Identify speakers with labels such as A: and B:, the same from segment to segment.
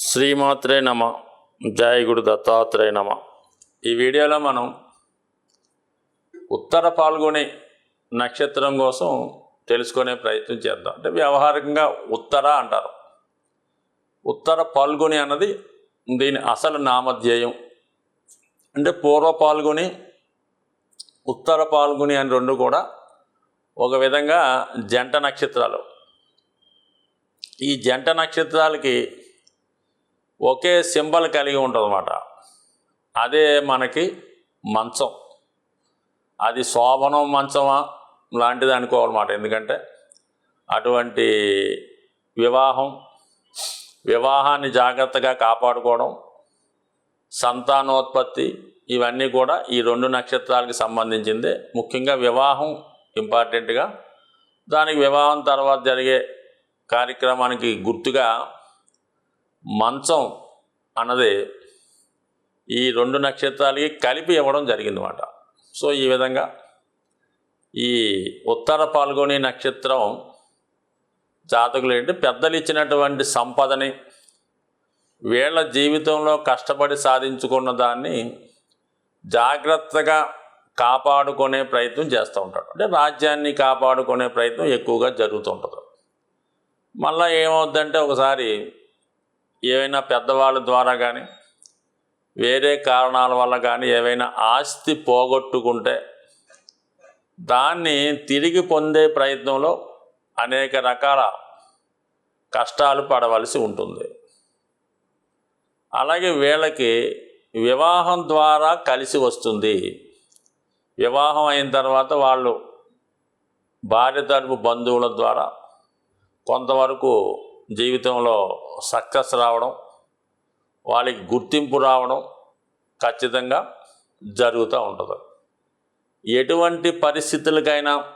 A: శ్రీమాత్రే నమ జయ గురు దత్తాత్రేయ నమ. ఈ వీడియోలో మనం ఉత్తర పాల్గొని నక్షత్రం కోసం తెలుసుకునే ప్రయత్నం చేద్దాం. అంటే వ్యవహారికంగా ఉత్తర అంటారు. ఉత్తర పాల్గొని అన్నది దీని అసలు నామధ్యేయం. అంటే పూర్వ పాల్గొని ఉత్తర పాల్గొని అని రెండు కూడా ఒక విధంగా జంట నక్షత్రాలు. ఈ జంట నక్షత్రాలకి ఒకే సింబల్ కలిగి ఉంటుంది అదే మనకి మంచం. అది శోభనం మంచమా? లాంటిది అనుకోవాలన్నమాట. ఎందుకంటే అటువంటి వివాహం వివాహాన్ని జాగ్రత్తగా కాపాడుకోవడం సంతానోత్పత్తి ఇవన్నీ కూడా ఈ రెండు నక్షత్రాలకు సంబంధించిందే. ముఖ్యంగా వివాహం ఇంపార్టెంట్గా. దానికి వివాహం తర్వాత జరిగే కార్యక్రమానికి గుర్తుగా మంచం అన్నది ఈ రెండు నక్షత్రాలకి కలిపి ఇవ్వడం జరిగిందన్నమాట. సో ఈ విధంగా ఈ ఉత్తర పాల్గొని నక్షత్రం జాతకులు ఏంటి? పెద్దలు ఇచ్చినటువంటి సంపదని వీళ్ళ జీవితంలో కష్టపడి సాధించుకున్న దాన్ని జాగ్రత్తగా కాపాడుకునే ప్రయత్నం చేస్తూ ఉంటాడు. అంటే రాజ్యాన్ని కాపాడుకునే ప్రయత్నం ఎక్కువగా జరుగుతుంటుంది మళ్ళీ ఏమవుద్దంటే ఒకసారి ఏవైనా పెద్దవాళ్ళ ద్వారా కానీ వేరే కారణాల వల్ల కానీ ఏవైనా ఆస్తి పోగొట్టుకుంటే దాన్ని తిరిగి పొందే ప్రయత్నంలో అనేక రకాల కష్టాలు పడవలసి ఉంటుంది. అలాగే వీళ్ళకి వివాహం ద్వారా కలిసి వస్తుంది. వివాహం అయిన తర్వాత వాళ్ళు భార్య తరపు బంధువుల ద్వారా కొంతవరకు జీవితంలో సక్సెస్ రావడం వాళ్ళకి గుర్తింపు రావడం ఖచ్చితంగా జరుగుతూ ఉంటుంది. ఎటువంటి పరిస్థితులకైనా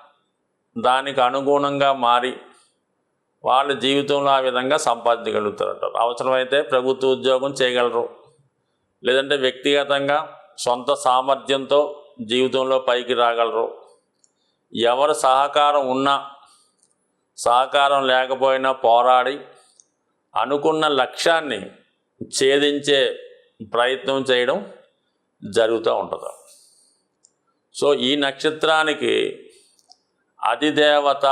A: దానికి అనుగుణంగా మారి వాళ్ళ జీవితంలో ఆ విధంగా సంపాదించగలుగుతారంటారు అవసరమైతే ప్రభుత్వ ఉద్యోగం చేయగలరు. లేదంటే వ్యక్తిగతంగా సొంత సామర్థ్యంతో జీవితంలో పైకి రాగలరు. ఎవరి సహకారం ఉన్నా సహకారం లేకపోయినా పోరాడి అనుకున్న లక్ష్యాన్ని ఛేదించే ప్రయత్నం చేయడం జరుగుతూ ఉంటుంది. సో ఈ నక్షత్రానికి అధిదేవత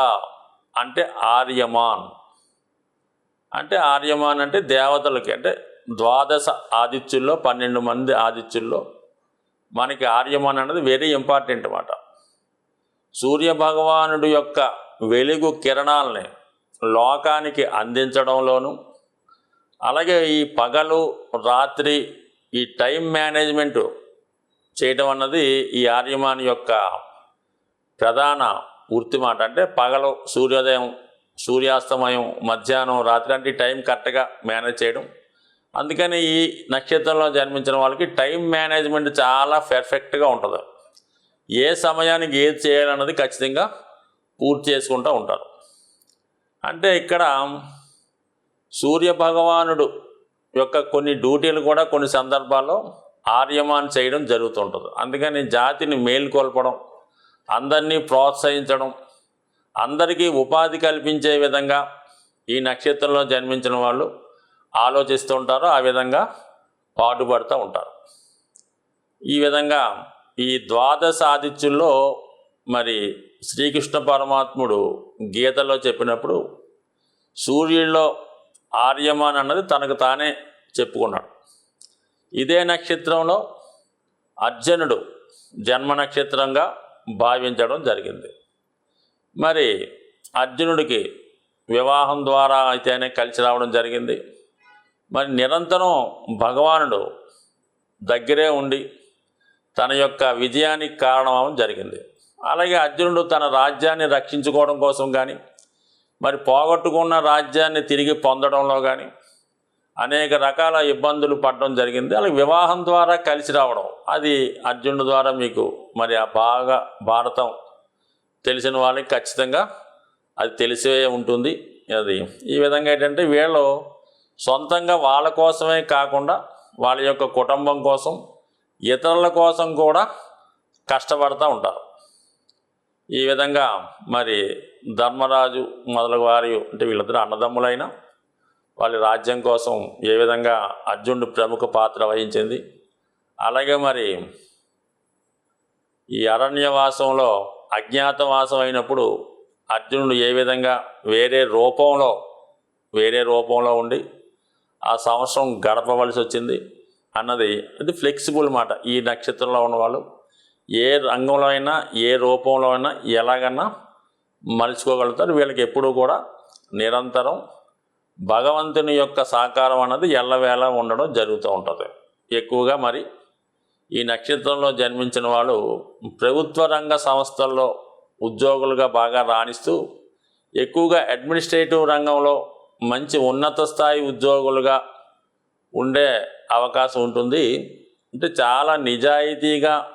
A: అంటే ఆర్యమాన్. అంటే ఆర్యమాన్ అంటే దేవతలకి అంటే ద్వాదశ ఆదిత్యుల్లో పన్నెండు మంది ఆదిత్యుల్లో మనకి ఆర్యమాన్ అనేది వెరీ ఇంపార్టెంట్ అన్నమాట సూర్య భగవానుడు యొక్క వెలుగు కిరణాలని లోకానికి అందించడంలోనూ అలాగే ఈ పగలు రాత్రి ఈ టైం మేనేజ్మెంట్ చేయటం అన్నది ఈ ఆర్యమాన్ యొక్క ప్రధాన వృత్తి మాట అంటే పగలు సూర్యోదయం సూర్యాస్తమయం మధ్యాహ్నం రాత్రి అంటే ఈ టైం కరెక్ట్గా మేనేజ్ చేయడం. అందుకని ఈ నక్షత్రంలో జన్మించిన వాళ్ళకి టైం మేనేజ్మెంట్ చాలా పెర్ఫెక్ట్గా ఉంటుంది. ఏ సమయానికి ఏది చేయాలన్నది ఖచ్చితంగా పూర్తి చేసుకుంటూ ఉంటారు. అంటే ఇక్కడ సూర్య భగవానుడు యొక్క కొన్ని డ్యూటీలు కూడా కొన్ని సందర్భాల్లో ఆర్యమాన్ చేయడం జరుగుతుంటుంది. అందుకని జాతిని మేల్కొల్పడం అందరినీ ప్రోత్సహించడం అందరికీ ఉపాధి కల్పించే విధంగా ఈ నక్షత్రంలో జన్మించిన వాళ్ళు ఆలోచిస్తూ ఉంటారు ఆ విధంగా పాటుపడుతూ ఉంటారు. ఈ విధంగా ఈ ద్వాదశ ఆదిత్యుల్లో మరి శ్రీకృష్ణ పరమాత్ముడు గీతలో చెప్పినప్పుడు సూర్యుల్లో ఆర్యమాన్ అన్నది తనకు తానే చెప్పుకున్నాడు. ఇదే నక్షత్రంలో అర్జునుడు జన్మ నక్షత్రంగా భావించడం జరిగింది. మరి అర్జునుడికి వివాహం ద్వారా అయితేనే కలిసి రావడం జరిగింది. మరి నిరంతరం భగవానుడు దగ్గరే ఉండి తన యొక్క విజయానికి కారణమవడం జరిగింది. అలాగే అర్జునుడు తన రాజ్యాన్ని రక్షించుకోవడం కోసం కానీ మరి పోగొట్టుకున్న రాజ్యాన్ని తిరిగి పొందడంలో కానీ అనేక రకాల ఇబ్బందులు పడడం జరిగింది. అలాగే వివాహం ద్వారా కలిసి రావడం అది అర్జునుడి ద్వారా మీకు మరి ఆ బాగా భారతం తెలిసిన వాళ్ళకి ఖచ్చితంగా అది తెలిసే ఉంటుంది. అది ఈ విధంగా ఏంటంటే వీళ్ళు సొంతంగా వాళ్ళ కోసమే కాకుండా వాళ్ళ యొక్క కుటుంబం కోసం ఇతరుల కోసం కూడా కష్టపడుతూ ఉంటారు. ఈ విధంగా మరి ధర్మరాజు మొదలగు వారి అంటే వీళ్ళిద్దరు అన్నదమ్ములైన వాళ్ళ రాజ్యం కోసం ఏ విధంగా అర్జునుడు ప్రముఖ పాత్ర వహించింది. అలాగే మరి ఈ అరణ్యవాసంలో అజ్ఞాతవాసం అయినప్పుడు అర్జునుడు ఏ విధంగా వేరే రూపంలో వేరే రూపంలో ఉండి ఆ సంవత్సరం గడపవలసి వచ్చింది అన్నది అది ఫ్లెక్సిబుల్ మాట. ఈ నక్షత్రంలో ఉన్నవాళ్ళు ఏ రంగంలో అయినా ఏ రూపంలో అయినా ఎలాగన్నా మలుచుకోగలుగుతారు. వీళ్ళకి ఎప్పుడూ కూడా నిరంతరం భగవంతుని యొక్క సహకారం అన్నది ఎల్లవేళ ఉండడం జరుగుతూ ఉంటుంది. ఎక్కువగా మరి ఈ నక్షత్రంలో జన్మించిన వాళ్ళు ప్రభుత్వ రంగ సంస్థల్లో ఉద్యోగులుగా బాగా రాణిస్తూ ఎక్కువగా అడ్మినిస్ట్రేటివ్ రంగంలో మంచి ఉన్నత స్థాయి ఉద్యోగులుగా ఉండే అవకాశం ఉంటుంది. అంటే చాలా నిజాయితీగా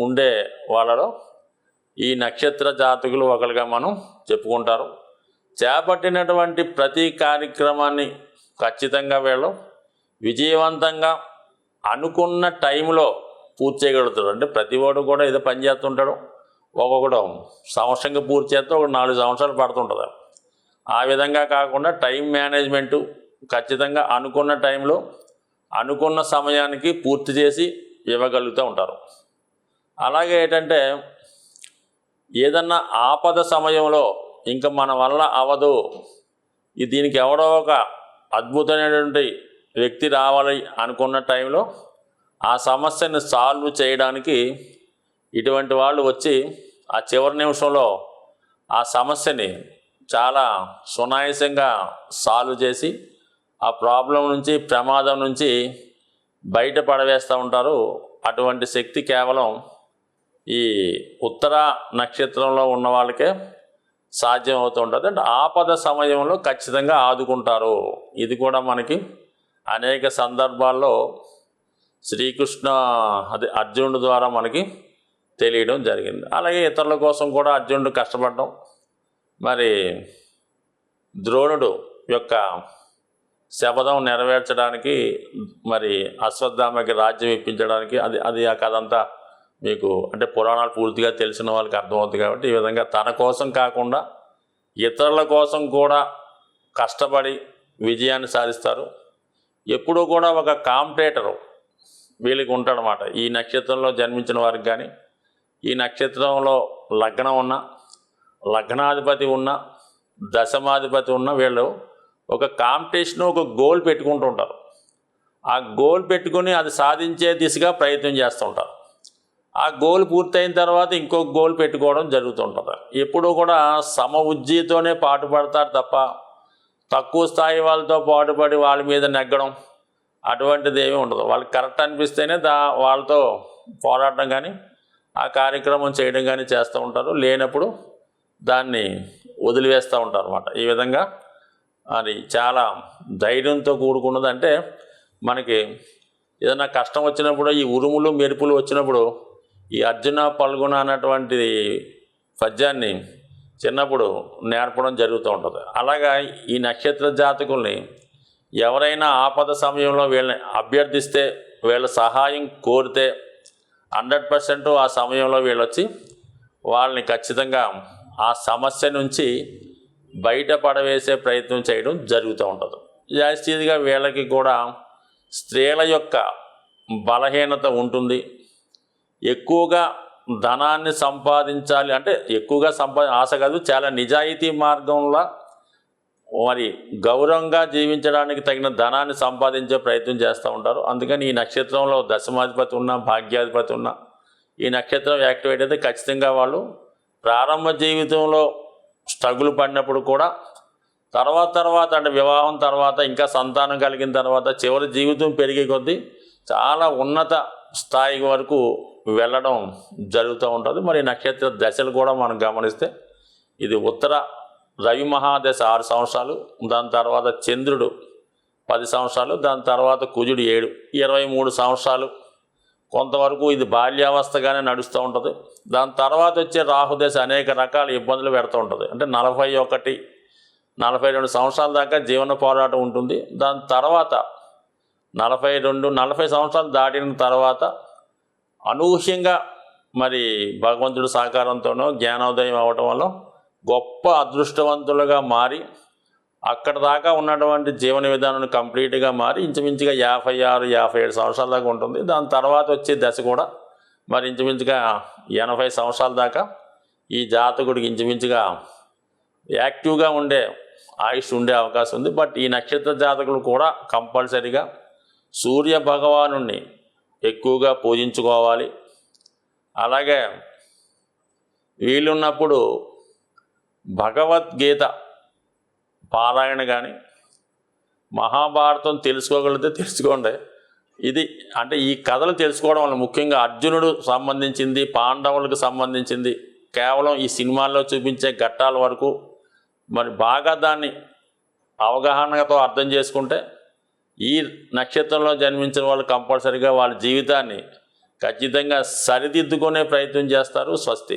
A: ఉండే వాళ్ళలో ఈ నక్షత్ర జాతకులు ఒకరుగా మనం చెప్పుకుంటారు. చేపట్టినటువంటి ప్రతి కార్యక్రమాన్ని ఖచ్చితంగా వీళ్ళు విజయవంతంగా అనుకున్న టైంలో పూర్తి చేయగలుగుతాడు అంటే ప్రతి వాడు కూడా ఏదో పని చేస్తుంటాడు. ఒక్కొక్కడు సంవత్సరంగా పూర్తి చేస్తే ఒక నాలుగు సంవత్సరాలు పడుతుంటుంది. ఆ విధంగా కాకుండా టైం మేనేజ్మెంటు ఖచ్చితంగా అనుకున్న టైంలో అనుకున్న సమయానికి పూర్తి చేసి ఇవ్వగలుగుతూ ఉంటారు. అలాగే ఏంటంటే ఏదన్నా ఆపద సమయంలో ఇంకా మన వల్ల అవదు. ఈ దీనికి ఎవడో ఒక అద్భుతమైనటువంటి వ్యక్తి రావాలి అనుకున్న టైంలో ఆ సమస్యను సాల్వ్ చేయడానికి ఇటువంటి వాళ్ళు వచ్చి ఆ చివరి నిమిషంలో ఆ సమస్యని చాలా సునాయాసంగా సాల్వ్ చేసి ఆ ప్రాబ్లం నుంచి ప్రమాదం నుంచి బయటపడవేస్తూ ఉంటారు. అటువంటి శక్తి కేవలం ఈ ఉత్తర నక్షత్రంలో ఉన్న వాళ్ళకే సాధ్యం అవుతూ ఉంటుంది. అంటే ఆపద సమయంలో ఖచ్చితంగా ఆదుకుంటారు. ఇది కూడా మనకి అనేక సందర్భాల్లో శ్రీకృష్ణ అది అర్జునుడి ద్వారా మనకి తెలియడం జరిగింది. అలాగే ఇతరుల కోసం కూడా అర్జునుడు కష్టపడడం. మరి ద్రోణుడు యొక్క శపథం నెరవేర్చడానికి మరి అశ్వత్థామకి రాజ్యం ఇప్పించడానికి అది అది ఆ కథ అంతా మీకు అంటే పురాణాలు పూర్తిగా తెలిసిన వాళ్ళకి అర్థమవుతుంది కాబట్టి ఈ విధంగా తన కోసం కాకుండా ఇతరుల కోసం కూడా కష్టపడి విజయాన్ని సాధిస్తారు. ఎప్పుడూ కూడా ఒక కాంపిటేటరు వీళ్ళకి ఉంటాడనమాట ఈ నక్షత్రంలో జన్మించిన వారికి కానీ ఈ నక్షత్రంలో లగ్నం ఉన్న లగ్నాధిపతి ఉన్న దశమాధిపతి ఉన్న వీళ్ళు ఒక కాంపిటీషన్ ఒక గోల్ పెట్టుకుంటూ ఉంటారు. ఆ గోల్ పెట్టుకుని అది సాధించే దిశగా ప్రయత్నం చేస్తుంటారు ఆ గోల్ పూర్తయిన తర్వాత ఇంకో గోల్ పెట్టుకోవడం జరుగుతుంటుంది. ఎప్పుడూ కూడా సమ ఉజ్జీతోనే పాటుపడతారు తప్ప తక్కువ స్థాయి వాళ్ళతో పాటుపడి వాళ్ళ మీద నెగ్గడం అటువంటిది ఏమీ ఉండదు. వాళ్ళకి కరెక్ట్ అనిపిస్తేనే దా వాళ్ళతో పోరాడడం కానీ ఆ కార్యక్రమం చేయడం కానీ చేస్తూ ఉంటారు. లేనప్పుడు దాన్ని వదిలివేస్తూ ఉంటారు అనమాట ఈ విధంగా అది చాలా ధైర్యంతో కూడుకున్నదంటే మనకి ఏదైనా కష్టం వచ్చినప్పుడు ఈ ఉరుములు మెరుపులు వచ్చినప్పుడు ఈ అర్జున పల్గొన అన్నటువంటి పద్యాన్ని చిన్నప్పుడు నేర్పడం జరుగుతూ ఉంటుంది. అలాగా ఈ నక్షత్ర జాతకుల్ని ఎవరైనా ఆపద సమయంలో వీళ్ళని అభ్యర్థిస్తే వీళ్ళ సహాయం కోరితే హండ్రెడ్ పర్సెంట్ ఆ సమయంలో వీళ్ళు వచ్చి వాళ్ళని ఖచ్చితంగా ఆ సమస్య నుంచి బయట పడవేసే ప్రయత్నం చేయడం జరుగుతూ ఉంటుంది. జాస్తిగా వీళ్ళకి కూడా స్త్రీల యొక్క బలహీనత ఉంటుంది. ఎక్కువగా ధనాన్ని సంపాదించాలి. అంటే ఎక్కువగా సంపా ఆశ కాదు చాలా నిజాయితీ మార్గంలో మరి గౌరవంగా జీవించడానికి తగిన ధనాన్ని సంపాదించే ప్రయత్నం చేస్తూ ఉంటారు. అందుకని ఈ నక్షత్రంలో దశమాధిపతి ఉన్న భాగ్యాధిపతి ఉన్న ఈ నక్షత్రం యాక్టివేట్ అయితే ఖచ్చితంగా వాళ్ళు ప్రారంభ జీవితంలో స్ట్రగుల్ పడినప్పుడు కూడా తర్వాత తర్వాత అంటే వివాహం తర్వాత ఇంకా సంతానం కలిగిన తర్వాత చివరి జీవితం పెరిగే కొద్దీ చాలా ఉన్నత స్థాయి వరకు వెళ్ళడం జరుగుతూ ఉంటుంది. మరి నక్షత్ర దశలు కూడా మనం గమనిస్తే ఇది ఉత్తర రవి మహాదశ ఆరు సంవత్సరాలు దాని తర్వాత చంద్రుడు పది సంవత్సరాలు దాని తర్వాత కుజుడు ఏడు ఇరవై మూడు సంవత్సరాలు. కొంతవరకు ఇది బాల్యావస్థగానే నడుస్తూ ఉంటుంది. దాని తర్వాత వచ్చే రాహుదశ అనేక రకాల ఇబ్బందులు పెడుతూ ఉంటుంది. అంటే నలభై ఒకటి నలభై రెండు సంవత్సరాల దాకా జీవన పోరాటం ఉంటుంది. దాని తర్వాత నలభై రెండు నలభై సంవత్సరాలు దాటిన తర్వాత అనూహ్యంగా మరి భగవంతుడి సహకారంతోనో జ్ఞానోదయం అవ్వటం వల్ల గొప్ప అదృష్టవంతులుగా మారి అక్కడ దాకా ఉన్నటువంటి జీవన విధానం కంప్లీట్గా మారి ఇంచుమించుగా యాభై ఆరు యాభై ఏడు సంవత్సరాల దాకా ఉంటుంది. దాని తర్వాత వచ్చే దశ కూడా మరి ఇంచుమించుగా ఎనభై సంవత్సరాల దాకా ఈ జాతకుడికి ఇంచుమించుగా యాక్టివ్గా ఉండే ఆయుష్ ఉండే అవకాశం ఉంది. బట్ ఈ నక్షత్ర జాతకులు కూడా కంపల్సరిగా సూర్య భగవాను ఎక్కువగా పూజించుకోవాలి. అలాగే వీలున్నప్పుడు భగవద్గీత పారాయణ కానీ మహాభారతం తెలుసుకోగలిగితే తెలుసుకోండి. ఇది అంటే ఈ కథలు తెలుసుకోవడం వల్ల ముఖ్యంగా అర్జునుడు సంబంధించింది పాండవులకు సంబంధించింది కేవలం ఈ సినిమాల్లో చూపించే ఘట్టాల వరకు మరి బాగా దాన్ని అవగాహనతో అర్థం చేసుకుంటే ఈ నక్షత్రంలో జన్మించిన వాళ్ళు కంపల్సరిగా వాళ్ళ జీవితాన్ని ఖచ్చితంగా సరిదిద్దుకునే ప్రయత్నం చేస్తారు స్వస్తి.